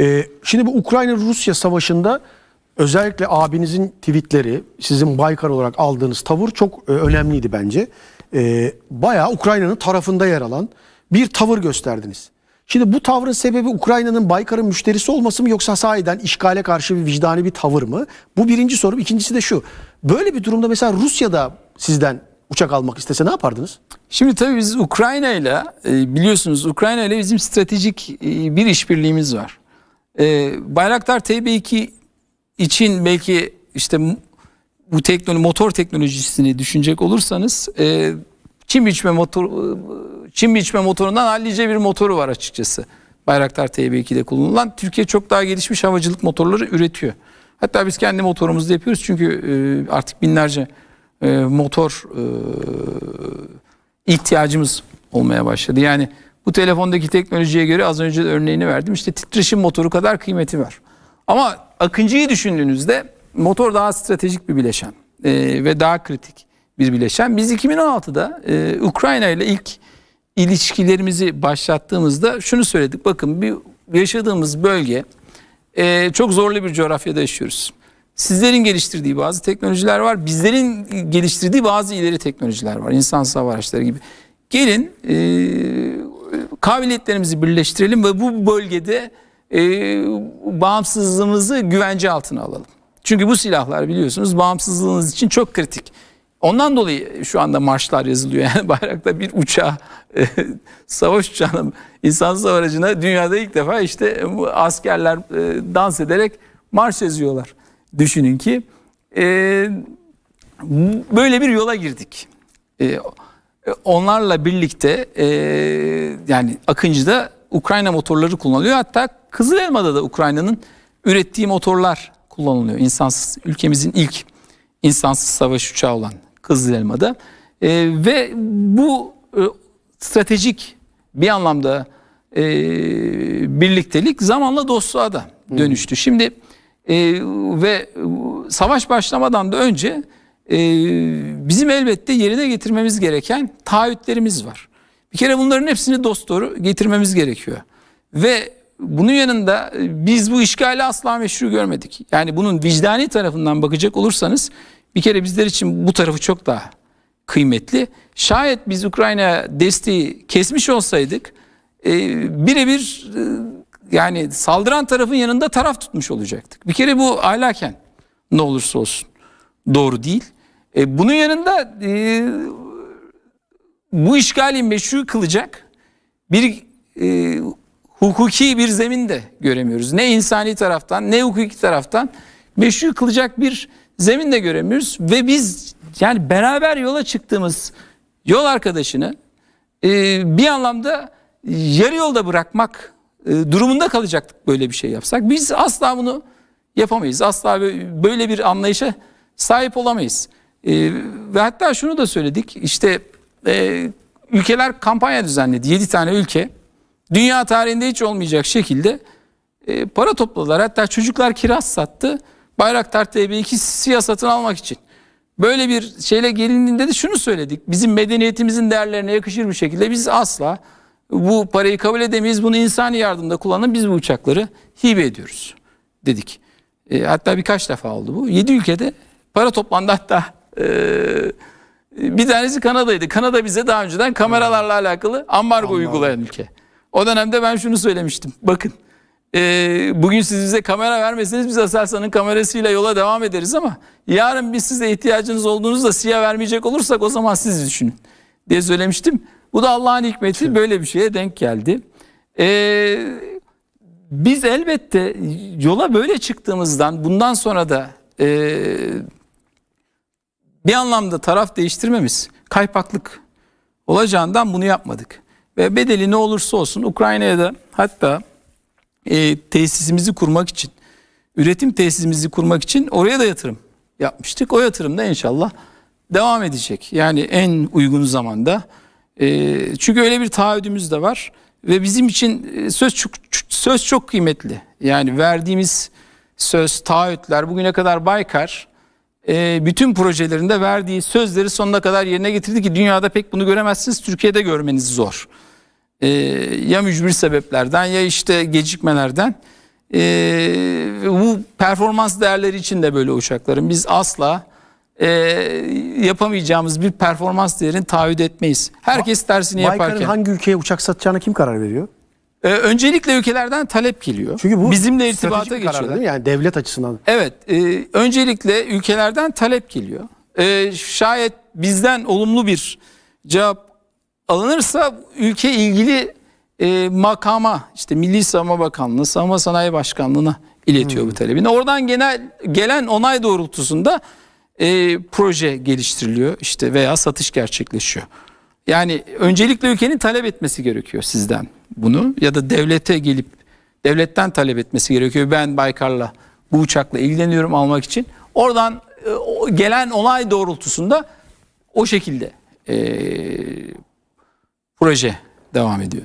Ee, şimdi bu Ukrayna-Rusya savaşında özellikle abinizin tweetleri, sizin Baykar olarak aldığınız tavır çok e, önemliydi bence. Ee, bayağı Ukrayna'nın tarafında yer alan bir tavır gösterdiniz. Şimdi bu tavrın sebebi Ukrayna'nın Baykar'ın müşterisi olması mı yoksa sahiden işgale karşı bir vicdani bir tavır mı? Bu birinci sorum. İkincisi de şu. Böyle bir durumda mesela Rusya'da sizden uçak almak istese ne yapardınız? Şimdi tabii biz Ukrayna ile e, biliyorsunuz Ukrayna ile bizim stratejik e, bir işbirliğimiz var. E, Bayraktar TB2 için belki işte bu teknoloji motor teknolojisini düşünecek olursanız e, çim biçme motor e, çim biçme motorundan hallice bir motoru var açıkçası. Bayraktar TB2'de kullanılan Türkiye çok daha gelişmiş havacılık motorları üretiyor. Hatta biz kendi motorumuzu da yapıyoruz çünkü e, artık binlerce e, motor e, ihtiyacımız olmaya başladı. Yani bu telefondaki teknolojiye göre az önce de örneğini verdim. İşte titreşim motoru kadar kıymeti var. Ama Akıncı'yı düşündüğünüzde motor daha stratejik bir bileşen e, ve daha kritik bir bileşen. Biz 2016'da e, Ukrayna ile ilk ilişkilerimizi başlattığımızda şunu söyledik. Bakın bir yaşadığımız bölge e, çok zorlu bir coğrafyada yaşıyoruz. Sizlerin geliştirdiği bazı teknolojiler var. Bizlerin geliştirdiği bazı ileri teknolojiler var. İnsansız hava araçları gibi. Gelin e, kabiliyetlerimizi birleştirelim ve bu bölgede e, bağımsızlığımızı güvence altına alalım. Çünkü bu silahlar biliyorsunuz bağımsızlığınız için çok kritik. Ondan dolayı şu anda marşlar yazılıyor. Yani bayrakta bir uçağa, e, savaş uçağına, insansız aracına dünyada ilk defa işte askerler e, dans ederek marş yazıyorlar. Düşünün ki e, böyle bir yola girdik. E, onlarla birlikte e, yani Akıncı'da Ukrayna motorları kullanılıyor. Hatta Kızılelma'da da Ukrayna'nın ürettiği motorlar kullanılıyor. İnsansız ülkemizin ilk insansız savaş uçağı olan Kızılelma'da. E, ve bu e, stratejik bir anlamda e, birliktelik zamanla dostluğa da dönüştü. Şimdi e, ve e, savaş başlamadan da önce e, bizim elbette yerine getirmemiz gereken taahhütlerimiz var. Bir kere bunların hepsini dost doğru getirmemiz gerekiyor. Ve bunun yanında e, biz bu işgali asla meşru görmedik. Yani bunun vicdani tarafından bakacak olursanız bir kere bizler için bu tarafı çok daha kıymetli. Şayet biz Ukrayna desteği kesmiş olsaydık e, birebir e, yani saldıran tarafın yanında taraf tutmuş olacaktık. Bir kere bu ahlaken ne olursa olsun doğru değil. E, bunun yanında e, bu işgali meşru kılacak bir e, hukuki bir zemin de göremiyoruz. Ne insani taraftan ne hukuki taraftan meşru kılacak bir zemin de göremiyoruz. Ve biz yani beraber yola çıktığımız yol arkadaşını e, bir anlamda yarı yolda bırakmak e, durumunda kalacaktık böyle bir şey yapsak. Biz asla bunu yapamayız. Asla böyle bir anlayışa sahip olamayız. E, ve hatta şunu da söyledik. İşte e, ülkeler kampanya düzenledi. 7 tane ülke dünya tarihinde hiç olmayacak şekilde e, para topladılar. Hatta çocuklar kiraz sattı. Bayraktar TB2 SİHA satın almak için. Böyle bir şeyle gelindiğinde de şunu söyledik. Bizim medeniyetimizin değerlerine yakışır bir şekilde biz asla bu parayı kabul edemeyiz. Bunu insani yardımda kullanın. Biz bu uçakları hibe ediyoruz dedik. E, hatta birkaç defa oldu bu. 7 ülkede para toplandı hatta e, bir tanesi Kanada'ydı. Kanada bize daha önceden kameralarla alakalı ambargo uygulayan ülke. O dönemde ben şunu söylemiştim. Bakın e, bugün siz bize kamera vermeseniz biz Aselsan'ın kamerasıyla yola devam ederiz ama yarın biz size ihtiyacınız olduğunuzda siyah vermeyecek olursak o zaman siz düşünün diye söylemiştim. Bu da Allah'ın hikmeti böyle bir şeye denk geldi. E, biz elbette yola böyle çıktığımızdan bundan sonra da e, bir anlamda taraf değiştirmemiz kaypaklık olacağından bunu yapmadık. Ve bedeli ne olursa olsun Ukrayna'ya da hatta e, tesisimizi kurmak için, üretim tesisimizi kurmak için oraya da yatırım yapmıştık. O yatırım da inşallah devam edecek. Yani en uygun zamanda. E, çünkü öyle bir taahhüdümüz de var ve bizim için e, söz çok söz çok kıymetli. Yani verdiğimiz söz, taahhütler bugüne kadar Baykar e, bütün projelerinde verdiği sözleri sonuna kadar yerine getirdi ki dünyada pek bunu göremezsiniz. Türkiye'de görmeniz zor. E, ya mücbir sebeplerden ya işte gecikmelerden. e, bu performans değerleri için de böyle uçakların biz asla e, yapamayacağımız bir performans değerini taahhüt etmeyiz. Herkes tersini Baykar'ın yaparken. hangi ülkeye uçak satacağına kim karar veriyor? Ee, öncelikle ülkelerden talep geliyor. Çünkü bu bizimle irtibata geçiyorlar. değil mi? Yani devlet açısından. Evet, e, öncelikle ülkelerden talep geliyor. E, şayet bizden olumlu bir cevap alınırsa ülke ilgili e, makama işte Milli Savunma Bakanlığı, Savunma Sanayi Başkanlığı'na iletiyor bu talebini. Oradan genel gelen onay doğrultusunda e, proje geliştiriliyor işte veya satış gerçekleşiyor. Yani öncelikle ülkenin talep etmesi gerekiyor sizden bunu ya da devlete gelip devletten talep etmesi gerekiyor. Ben Baykar'la bu uçakla ilgileniyorum almak için. Oradan e, gelen onay doğrultusunda o şekilde e, proje devam ediyor.